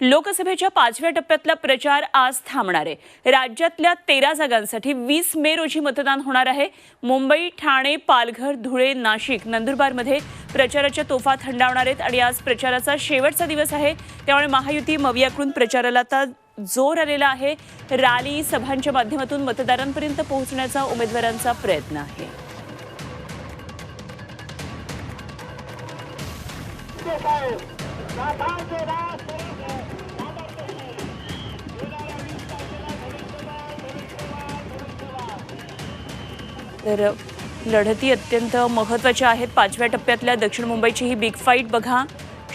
लोकसभेच्या पाचव्या टप्प्यातला प्रचार आज थांबणार आहे. राज्यातल्या तेरा जागांसाठी वीस मे रोजी मतदान होणार आहे. मुंबई ठाणे पालघर धुळे नाशिक नंदुरबारमध्ये प्रचाराच्या तोफा थंडावणार आहेत आणि आज प्रचाराचा शेवटचा दिवस आहे. त्यामुळे महायुती मवियाकडून प्रचाराला आता जोर आलेला आहे. रॅली सभांच्या माध्यमातून मतदारांपर्यंत पोहोचण्याचा उमेदवारांचा प्रयत्न आहे. तर लढती अत्यंत महत्त्वाच्या आहेत. पाचव्या टप्प्यातल्या दक्षिण मुंबईची ही बिग फाईट बघा.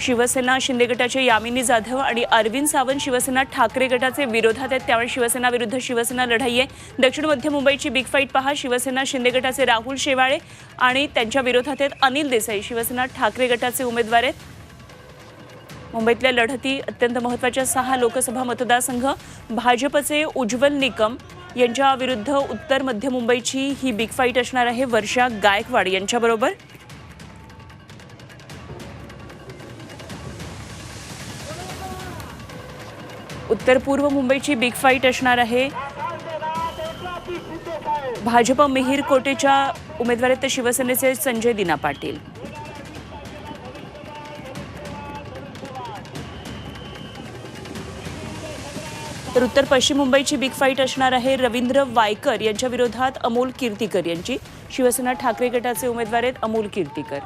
शिवसेना शिंदे गटाचे यामिनी जाधव आणि अरविंद सावंत शिवसेना ठाकरे गटाचे विरोधात आहेत. त्यामुळे शिवसेना विरुद्ध शिवसेना लढाई आहे. दक्षिण मध्य मुंबईची बिग फाईट पहा. शिवसेना शिंदे गटाचे राहुल शेवाळे आणि त्यांच्या विरोधात आहेत अनिल देसाई. शिवसेना ठाकरे गटाचे उमेदवार आहेत. मुंबईतल्या लढती अत्यंत महत्त्वाच्या सहा लोकसभा मतदारसंघ. भाजपचे उज्ज्वल निकम यांच्या विरुद्ध उत्तर मध्य मुंबईची ही बिग फाईट असणार आहे वर्षा गायकवाड यांच्याबरोबर. उत्तर पूर्व मुंबईची बिग फाईट असणार आहे. भाजप मिहीर कोटेच्या उमेदवार तर शिवसेनेचे संजय दिना पाटील. तर उत्तर पश्चिम मुंबईची बिग फाईट असणार आहे रवींद्र वायकर यांच्या विरोधात अमोल कीर्तीकर यांची. शिवसेना ठाकरे गटाचे उमेदवार आहेत अमोल कीर्तीकर.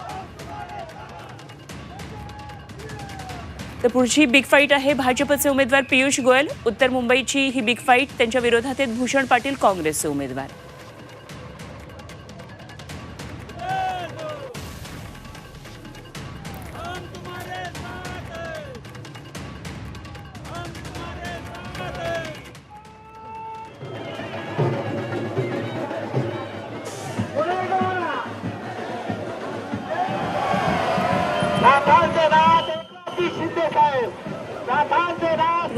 तर पुढची बिग फाईट आहे भाजपचे उमेदवार पियुष गोयल. उत्तर मुंबईची ही बिग फाईट त्यांच्या विरोधात आहेत भूषण पाटील काँग्रेसचे उमेदवार.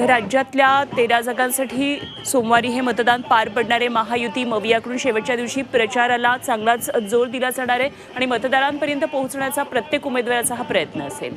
राज्यातल्या तेरा जागांसाठी सोमवारी हे मतदान पार पडणारे महायुती मवियाकडून शेवटच्या दिवशी प्रचाराला चांगलाच जोर दिला जाणार आहे आणि मतदारांपर्यंत पोहोचण्याचा प्रत्येक उमेदवाराचा हा प्रयत्न असेल.